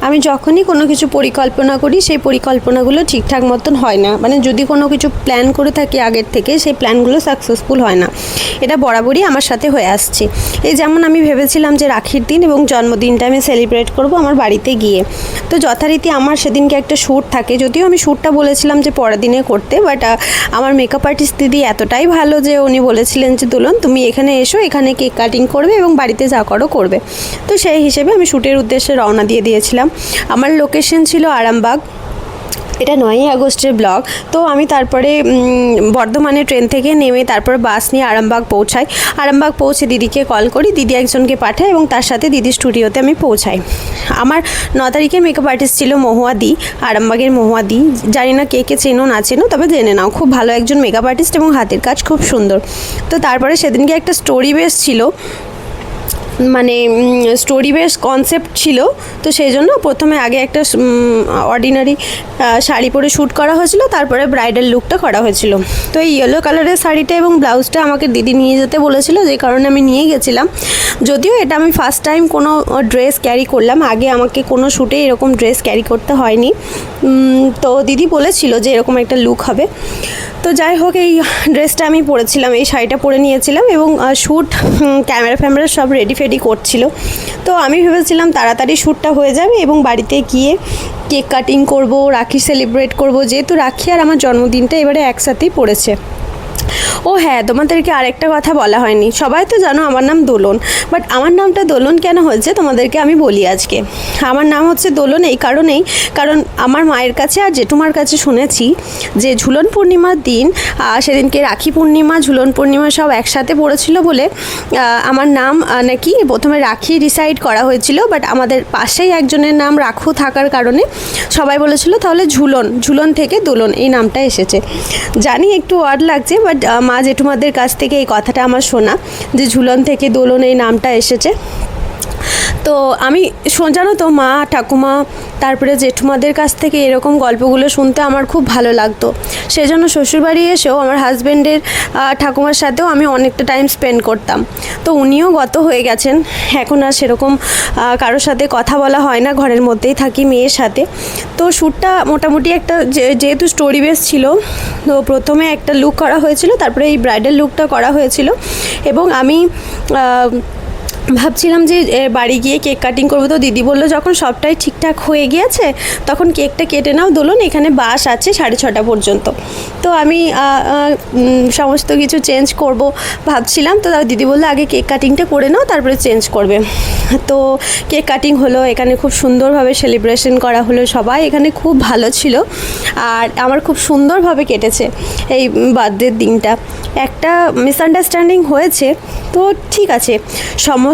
আমি যখনই কোনো কিছু পরিকল্পনা করি, সেই পরিকল্পনাগুলো ঠিকঠাক মতন হয় না। মানে যদি কোনো কিছু প্ল্যান করে থাকি আগের থেকে, সেই প্ল্যানগুলো সাকসেসফুল হয় না। এটা বরাবরই আমার সাথে হয়ে আসছে। এই যেমন আমি ভেবেছিলাম যে রাখির দিন এবং জন্মদিনটা আমি সেলিব্রেট করব আমার বাড়িতে গিয়ে। তো যথারীতি আমার সেদিনকে একটা শ্যুট থাকে। যদিও আমি শ্যুটটা বলেছিলাম যে পরের দিনে করতে বাট আমার মেকআপ আর্টিস্ট দিদি এতটাই ভালো যে উনি বলেছিলেন যে, দুলন, তুমি এখানে এসো, এখানে কেক কাটিং করবে এবং বাড়িতে যা করো করবে। তো সেই হিসেবে আমি শ্যুটের উদ্দেশ্যে রওনা দিয়ে দিয়েছিলাম। আমার লোকেশন ছিল আরামবাগ। এটা নয়ই আগস্টের ব্লগ। তো আমি তারপরে বর্ধমানে ট্রেন থেকে নেমে তারপর বাস নিয়ে আরামবাগ পৌঁছাই। আরামবাগ পৌঁছে দিদিকে কল করি, দিদি একজনকে পাঠাই এবং তার সাথে দিদির স্টুডিওতে আমি পৌঁছাই। আমার ন তারিখে মেকআপ আর্টিস্ট ছিল মহুয়া দি, আরামবাগের মহুয়া দি। জানি না কে কে চেনো, না চেনো, তবে জেনে নাও, খুব ভালো একজন মেকআপ আর্টিস্ট এবং হাতের কাজ খুব সুন্দর। তো তারপরে সেদিনকে একটা স্টোরি বেস ছিল। মানে স্টোরি বেস কনসেপ্ট ছিল। তো সেই জন্য প্রথমে আগে একটা অর্ডিনারি শাড়ি পরে শ্যুট করা হয়েছিল, তারপরে ব্রাইডাল লুকটা করা হয়েছিল। তো এই ইয়েলো কালারের শাড়িটা এবং ব্লাউজটা আমাকে দিদি নিয়ে যেতে বলেছিল, যে কারণে আমি নিয়ে গেছিলাম। যদিও এটা আমি ফার্স্ট টাইম কোনো ড্রেস ক্যারি করলাম, আগে আমাকে কোনো শ্যুটে এরকম ড্রেস ক্যারি করতে হয়নি। তো দিদি বলেছিল যে এরকম একটা লুক হবে। তো যাই হোক, এই ড্রেসটা আমি পরেছিলাম, এই শাড়িটা পরে নিয়েছিলাম এবং শ্যুট ক্যামেরা ফ্যামেরা সব রেডি ফেডি করছিল। তো আমি ভেবেছিলাম তাড়াতাড়ি শ্যুটটা হয়ে যাবে এবং বাড়িতে গিয়ে কেক কাটিং করব রাখি সেলিব্রেট করব। যেহেতু রাখি আর আমার জন্মদিনটা এবারে একসাথেই পড়েছে। ও হ্যাঁ তোমাদেরকে আরেকটা কথা বলা হয়নি। সবাই তো জানো আমার নাম দোলন বাট আমার নামটা দোলন কেন হয়েছে তোমাদেরকে আমি বলি আজকে। আমার নাম হচ্ছে দোলন এই কারণেই, কারণ আমার মায়ের কাছে আর জেঠুমার কাছে শুনেছি যে ঝুলন পূর্ণিমার দিন সেদিনকে রাখি পূর্ণিমা, ঝুলন পূর্ণিমা সব একসাথে পড়েছিল বলে আমার নাম নাকি প্রথমে রাখি ডিসাইড করা হয়েছিল বাট আমাদের পাশেই একজনের নাম রাখু থাকার কারণে সবাই বলেছিল তাহলে ঝুলন ঝুলন থেকে দোলন এই নামটা এসেছে। জানি একটু ওয়ার্ড লাগছে বাট মা জেঠুমাদের কাছ থেকে এই কথাটা আমার শোনা যে ঝুলন থেকে দোলন এই নামটা এসেছে। তো আমি জানো তো, মা, ঠাকুমা, তারপরে জেঠুমাদের কাছ থেকে এরকম গল্পগুলো শুনতে আমার খুব ভালো লাগতো। সেজন্য শ্বশুরবাড়ি এসেও আমার হাজব্যান্ডের ঠাকুমার সাথেও আমি অনেকটা টাইম স্পেন্ড করতাম। তো উনিও গত হয়ে গেছেন। এখন আর সেরকম কারোর সাথে কথা বলা হয় না, ঘরের মধ্যেই থাকি মেয়ের সাথে। তো শ্যুটটা মোটামুটি একটা যেহেতু স্টোরি বেস ছিল, তো প্রথমে একটা লুক করা হয়েছিল, তারপরে এই ব্রাইডাল লুকটা করা হয়েছিল। এবং আমি ভাবছিলাম যে বাড়ি গিয়ে কেক কাটিং করব। তো দিদি বলল, যখন সবটাই ঠিকঠাক হয়ে গিয়েছে, তখন কেকটা কেটে নাও, দোলন, এখানে বাস আছে সাড়ে ছটা পর্যন্ত। তো আমি সমস্ত কিছু চেঞ্জ করব ভাবছিলাম। তো দিদি বলল, আগে কেক কাটিংটা করে নাও, তারপরে চেঞ্জ করবে। তো কেক কাটিং হলো, এখানে খুব সুন্দরভাবে সেলিব্রেশন করা হলো সবাই। এখানে খুব ভালো ছিল, আর আমার খুব সুন্দরভাবে কেটেছে এই বার্থডের দিনটা। একটা মিসআন্ডারস্ট্যান্ডিং হয়েছে, তো ঠিক আছে।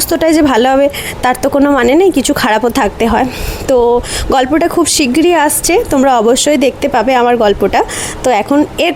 সমস্তটাই যে ভালো হবে, তার তো কোনো মানে নেই, কিছু খারাপও থাকতে হয়। তো গল্পটা খুব শীঘ্রই আসছে, তোমরা অবশ্যই দেখতে পাবে আমার গল্পটা। তো এখন এর